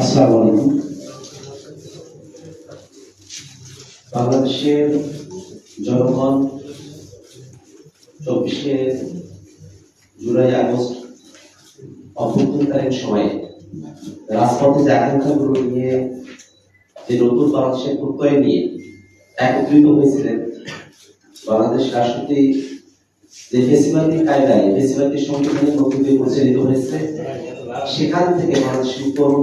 আসসালামু আলাইকুম। বাংলাদেশের জনগণ চব্বিশে জুলাই আগস্ট অভ্যন্তরীণকালীন সময়ে রাজপথে যে আকাঙ্ক্ষাগুলো নিয়ে যে নতুন বাংলাদেশের প্রত্যয় নিয়ে একত্রিত হয়েছিলেন, বাংলাদেশ রাষ্ট্রপতি যে ফেসিবাদী কায়দায় ফেসিবাদী দিয়ে পরিচালিত হয়েছে। সেখান থেকে বাংলাদেশের উত্তরণ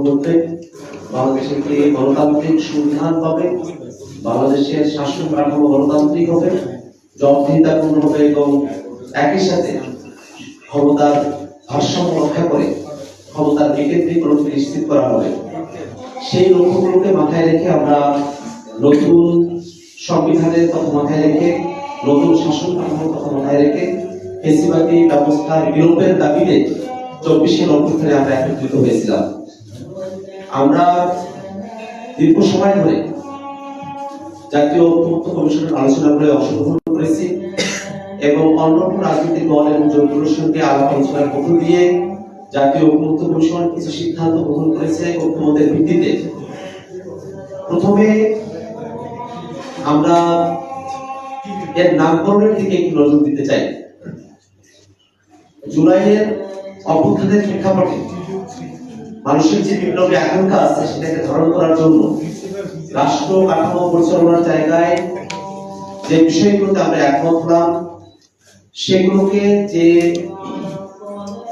বাংলাদেশের গণতান্ত্রিক সংবিধান পাবে, বাংলাদেশের শাসন কাঠামো গণতান্ত্রিক হবে জবাবদিহিতাপূর্ণ হবে এবং একই সাথে ক্ষমতার ভারসাম্য রক্ষা করে ক্ষমতার বিকেন্দ্রীকরণকে নিশ্চিত করা হবে। সেই লক্ষ্যগুলোকে মাথায় রেখে আমরা নতুন সংবিধানের কথা মাথায় রেখে, নতুন শাসন কাঠামোর কথা মাথায় রেখে ফেসিবাদী ব্যবস্থার বিলোপের দাবিতে চব্বিশে নক্ষত্রে আমরা একত্রিত হয়েছিলাম। আমরা দীর্ঘ সময় ধরে জাতীয় ঐক্যমত্য কমিশনের আলোচনাগুলো অংশগ্রহণ করেছি এবং অন্য রাজনৈতিক দল এবং জোটগুলোর সঙ্গে আলাপ আলোচনার মধ্য দিয়ে জাতীয় ঐক্যমত্য কমিশন কিছু সিদ্ধান্ত গ্রহণ করেছে ঐক্যমতের ভিত্তিতে প্রথমে আমরা এর নামকরণের দিকে একটু নজর দিতে চাই। জুলাইয়ের অভ্যুত্থানের প্রেক্ষাপটে মানুষের যে বিপ্লবী আকাঙ্ক্ষা আছে সেটাকে ধারণ করার জন্য রাষ্ট্র কাঠামো পরিচালনার জায়গায় যে বিষয়গুলোতে আমরা একমত হলাম, সেগুলোকে যে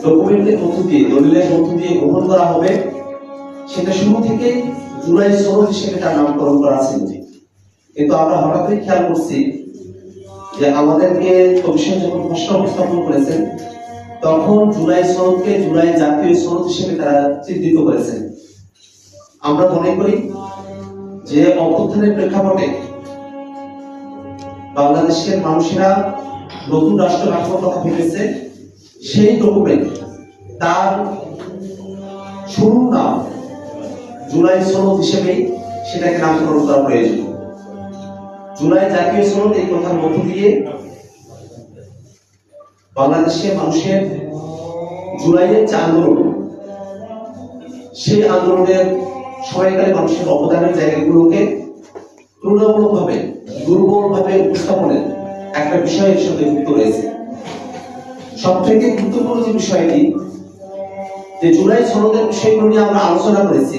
ডকুমেন্টের মধ্য দিয়ে, দলিলের মধ্য দিয়ে গ্রহণ করা হবে, সেটা শুরু থেকে জুলাই সনদ হিসেবে তার নামকরণ করা ছিল কিন্তু আমরা হঠাৎ খেয়াল করছি যে আমাদেরকে কমিশন যখন প্রশ্ন উপস্থাপন করেছেন তখন জুলাই সনদকে জুলাই জাতীয় সনদ হিসেবে তারা চিহ্নিত করেছেন। আমরা মনে করি যে অভ্যুত্থানের প্রেক্ষাপটে বাংলাদেশের মানুষেরা নতুন রাষ্ট্র কাঠামোর কথা ভেবেছে। সেই ডকুমেন্ট তার শুরুর নাম জুলাই সনদ হিসেবে সেটাকে নামকরণ করা প্রয়োজন। জুলাই জাতীয় সনদ এই কথার মধ্য দিয়ে বাংলাদেশের মানুষের জুলাইয়ের যে আন্দোলন, সেই আন্দোলনের সময়কালে মানুষের অবদানের জায়গাগুলোকে তুলনামূলকভাবে দুর্বলভাবে উপস্থাপনের একটা বিষয়ের সঙ্গে যুক্ত রয়েছে। সব থেকে গুরুত্বপূর্ণ যে বিষয়টি, যে জুলাই সনদের বিষয়গুলো নিয়ে আমরা আলোচনা করেছি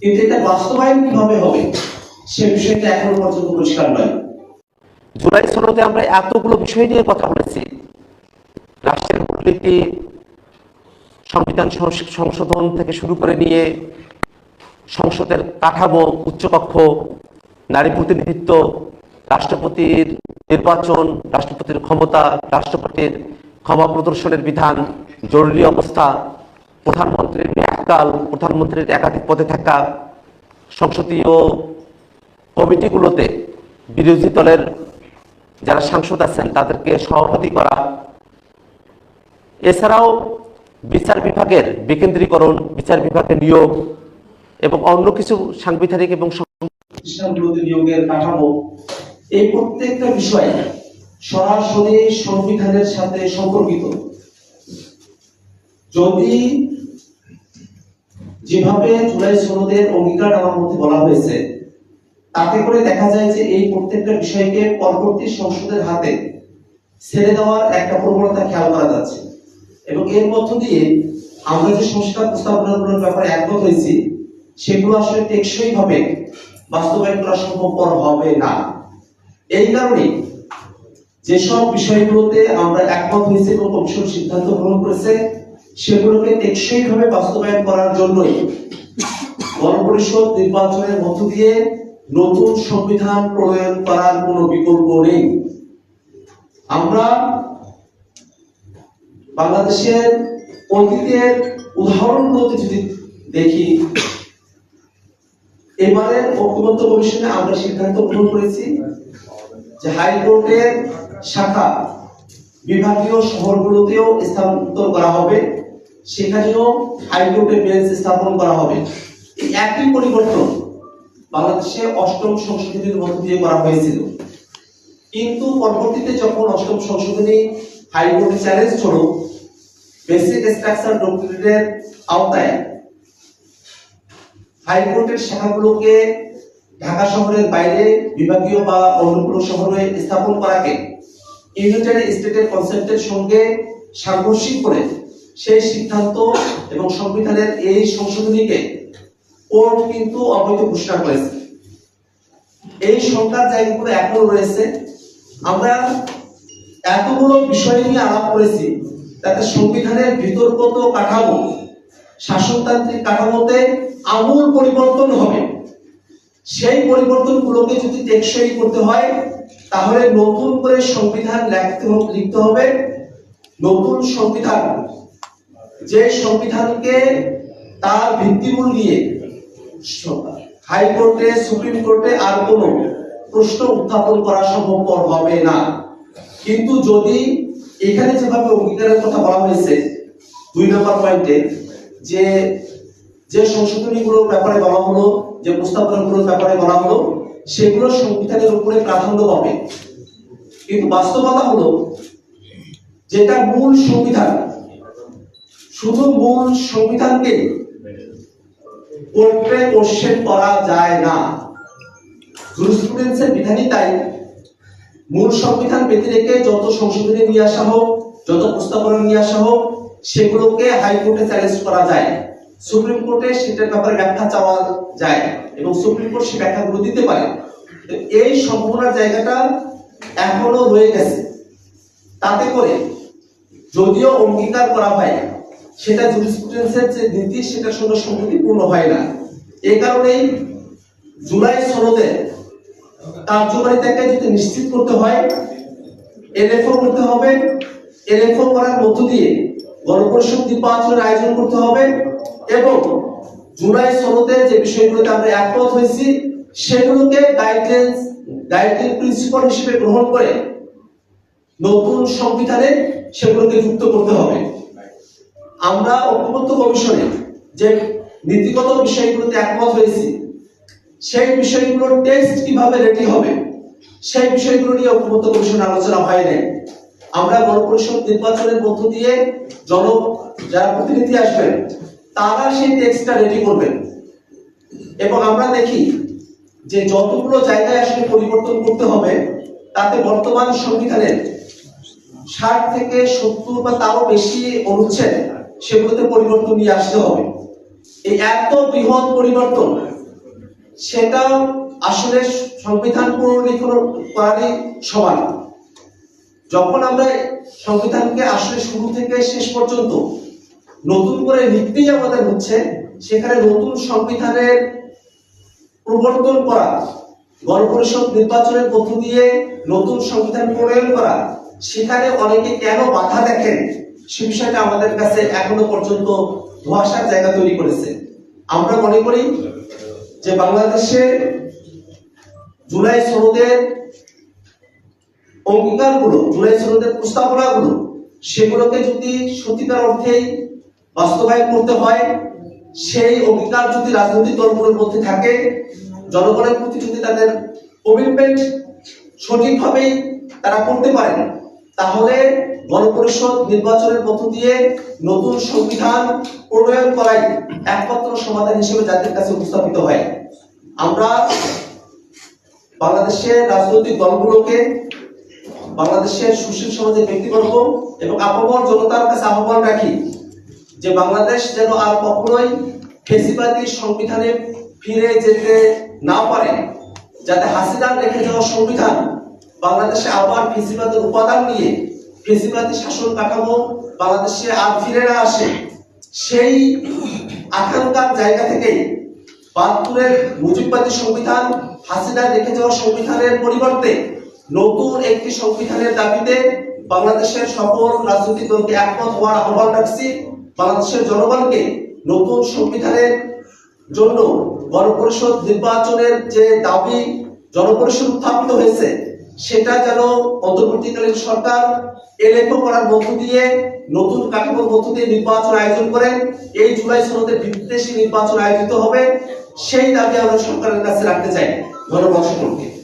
কিন্তু এটা বাস্তবায়ন কীভাবে হবে, সে বিষয়টা এখনও পর্যন্ত পরিষ্কার নয়। জুলাই সনদে আমরা এতগুলো বিষয় নিয়ে কথা বলেছি রাষ্ট্রের সংবিধান সংশোধন থেকে শুরু করে নিয়ে সংসদের কাঠামো, উচ্চকক্ষ, নারী প্রতিনিধিত্ব, রাষ্ট্রপতির নির্বাচন, রাষ্ট্রপতির ক্ষমতা, রাষ্ট্রপতির ক্ষমা প্রদর্শনের বিধান, জরুরি অবস্থা, প্রধানমন্ত্রীর মেয়াদকাল, প্রধানমন্ত্রীর একাধিক পদে থাকা সংসদীয় কমিটিগুলোতে বিরোধী দলের যারা সাংসদ আছেন তাদেরকে সভাপতি করা এছাড়াও বিচার বিভাগের বিকেন্দ্রীকরণ, বিচার বিভাগের নিয়োগ এবং অন্য কিছু সাংবিধানিক এবং নিয়োগের কাঠামো, এই প্রত্যেকটা বিষয় সরাসরি সংবিধানের সাথে সম্পর্কিত। যদি যেভাবে জুলাই সনদের অঙ্গীকার আমার মধ্যে বলা হয়েছে, তাতে করে দেখা যায় যে এই প্রত্যেকটা বিষয়কে পরবর্তী সংসদের হাতে ছেড়ে দেওয়ার একটা প্রবণতা খেয়াল করা যাচ্ছে। এবং এর মধ্য দিয়ে আমরা যে সংস্কার প্রস্তাবনাগুলোর ব্যাপারে একমত হয়েছি, সেগুলো আসলে টেকসই ভাবে বাস্তবায়ন করা সম্ভবপর হবে না। এই কারণে যেসব বিষয়গুলোতে আমরা একমত হয়েছে এবং কমিশন সিদ্ধান্ত গ্রহণ করেছে, সেগুলোকে টেকসই ভাবে বাস্তবায়ন করার জন্যই গণপরিষদ নির্বাচনের মধ্য দিয়ে নতুন সংবিধান প্রণয়ন করার কোনো বিকল্প নেই। আমরা বাংলাদেশের অতীতের উদাহরণগুলোতে যদি দেখি এবারের ঐক্যবদ্ধ কমিশনে আমরা সিদ্ধান্ত গ্রহণ করেছি যে হাইকোর্টের শাখা বিভাগীয় শহরগুলোতেও স্থানান্তর করা হবে, সেখানেও হাইকোর্টের বেঞ্চ স্থাপন করা হবে। একই পরিবর্তন বাংলাদেশে অষ্টম সংশোধনীর মধ্য দিয়ে করা হয়েছিল। কিন্তু পরবর্তীতে যখন অষ্টম সংশোধনী হাইকোর্টে চ্যালেঞ্জ বেসিক স্ট্রাকচার ডক্টরিনের আওতায়। হাইকোর্টের শাখাগুলোকে ঢাকা শহরের বাইরে বিভাগীয় বা অন্য শহরে স্থাপন করাকে ইউনিটারি স্টেটের কনসেপ্টের সঙ্গে সাংঘর্ষিক করে সেই সিদ্ধান্ত এবং সংবিধানের এই সংশোধনীকে কোর্ট কিন্তু অবৈধ ঘোষণা করেছে। এই সংখ্যার জায়গাগুলো এখনও রয়েছে। আমরা এতগুলো বিষয় নিয়ে আলাপ করেছি, তাতে সংবিধানের বিতর্কত কাঠামো, শাসনতান্ত্রিক কাঠামোতে আমূল পরিবর্তন হবে। সেই পরিবর্তনগুলোকে যদি টেকসই করতে হয়, তাহলে নতুন করে সংবিধান লিখতে লিখতে হবে। নতুন সংবিধান, যে সংবিধানকে তার ভিত্তিমূল নিয়ে হাইকোর্টে, সুপ্রিম কোর্টে আর কোনো প্রশ্ন উত্থাপন করা সম্ভবপর হবে না। কিন্তু যদি এখানে যেভাবে অঙ্গীকারের কথা বলা হয়েছে, দুই নম্বর পয়েন্টে যে যে সংশোধনীগুলোর ব্যাপারে বলা হলো, যে প্রস্তাবনাগুলোর ব্যাপারে বলা হলো, সেগুলো সংবিধানের উপরে প্রাধান্য পাবে। কিন্তু বাস্তবতা হলো, যেটা মূল সংবিধান, শুধু মূল সংবিধানকে কোর্টে কোশ্চেন করা যায় না। জুরিসপ্রুডেন্সের বিধানই তাই। মূল সংবিধান ব্যতি রেখে যত সংশোধনী নিয়ে আসা হোক, যত প্রস্তাবনা নিয়ে আসা হোক, সেগুলোকে হাইকোর্টে চ্যালেঞ্জ করা যায় সুপ্রিম কোর্টে সেটার ব্যাপারে ব্যাখ্যা চাওয়া যায় এবং সুপ্রিম কোর্ট সে ব্যাখ্যাগুলো দিতে পারে এই সম্ভাবনার জায়গাটা এখনও রয়ে গেছে। তাতে করে যদিও অঙ্গীকার করা হয় সেটা জুরিসপ্রুডেন্সের যে নীতি, সেটার সঙ্গে সংগতিপূর্ণ হয় না। এই কারণেই জুলাই সনদে কার্যকারিতাকে যদি নিশ্চিত করতে হয় এলএফও করতে হবে এলএফও করার মধ্য দিয়ে গণপরিষদ নির্বাচনের আয়োজন করতে হবে এবং জুলাই যে বিষয়গুলোতে আমরা একমত হয়েছি, সেগুলোকে গাইডলাইন্স গাইডলাইন প্রিন্সিপাল হিসেবে গ্রহণ করে নতুন সংবিধানে সেগুলোকে যুক্ত করতে হবে। আমরা ঐক্যবদ্ধ কমিশনে যে নীতিগত বিষয়গুলোতে একমত হয়েছি সেই বিষয়গুলোর টেক্সট কীভাবে রেডি হবে, সেই বিষয়গুলো নিয়ে ঐক্যবদ্ধ কমিশন আলোচনা হয় নাই। আমরা গণপরিষদ নির্বাচনের মধ্য দিয়ে জন, যারা প্রতিনিধি আসবেন, তারা সেই টেক্সটটা রেডি করবেন। এবং আমরা দেখি যে যতগুলো জায়গায় আসলে পরিবর্তন করতে হবে, তাতে বর্তমান সংবিধানের ষাট থেকে সত্তর বা তারও বেশি অনুচ্ছেদ সেগুলোতে পরিবর্তন নিয়ে আসতে হবে। এই এত বৃহৎ পরিবর্তন সেটা আসলে সংবিধান পুনর্লিখন করারই সমান যখন আমরা সংবিধানকে আসলে শুরু থেকে শেষ পর্যন্ত নতুন করে লিখতেই আমাদের হচ্ছে, সেখানে নতুন সংবিধানের প্রবর্তন করা, গণপরিষদ নির্বাচনের মধ্য দিয়ে নতুন সংবিধান প্রণয়ন করা, সেখানে অনেকে কেন বাধা দেখেন, সে বিষয়টা আমাদের কাছে এখনও পর্যন্ত ধোয়াশার জায়গা তৈরি করেছে। আমরা মনে করি যে বাংলাদেশে জুলাই সনদের অঙ্গীকারগুলো, জুলাই সনদের প্রস্তাবনাগুলো, সেগুলোকে যদি সত্যিকার অর্থেই বাস্তবায়ন করতে হয়, সেই অঙ্গীকার যদি রাজনৈতিক দলগুলোর মধ্যে থাকে, জনগণের প্রতি যদি তাদের কমিটমেন্ট সঠিকভাবেই তারা করতে পারেন তাহলে গণপরিষদ নির্বাচনের মধ্য দিয়ে নতুন সংবিধান প্রণয়ন করাই একমাত্র সমাধান হিসেবে জাতির কাছে উপস্থাপিত হয়। আমরা বাংলাদেশের রাজনৈতিক দলগুলোকে, বাংলাদেশের সুশীল সমাজের ব্যক্তিবর্গ এবং আপামর জনতার কাছে আহ্বান রাখি যে বাংলাদেশ যেন আর কখনোই ফেসিবাদী সংবিধানে ফিরে যেতে না পারে, যাতে হাসিনার রেখে যাওয়া সংবিধান বাংলাদেশে আবার ফেসিবাদের উপাদান নিয়ে ফেসিবাদী শাসন কাঠামো বাংলাদেশে আর ফিরে না আসে, সেই আকাঙ্ক্ষার জায়গা থেকেই বাহাত্তরের মুজিববাদী সংবিধান হাসিনা রেখে যাওয়া সংবিধানের পরিবর্তে নতুন একটি সংবিধানের দাবিতে বাংলাদেশের সকল রাজনৈতিক দলকে একমত হওয়ার আহ্বান রাখছি বাংলাদেশের জনগণকে নতুন সংবিধানের জন্য গণপরিষদ নির্বাচনের যে দাবি, জনপরিষদ উত্থাপিত হয়েছে সেটা যেন অন্তর্বর্তীকালীন সরকার এলেখো করার মধ্য দিয়ে নতুন কাঠামোর মধ্য দিয়ে নির্বাচন আয়োজন করেন এই জুলাই সনদের সেই নির্বাচন আয়োজিত হবে, সেই দাবি আমরা সরকারের কাছে রাখতে চাই। ধন্যবাদ সকলকে।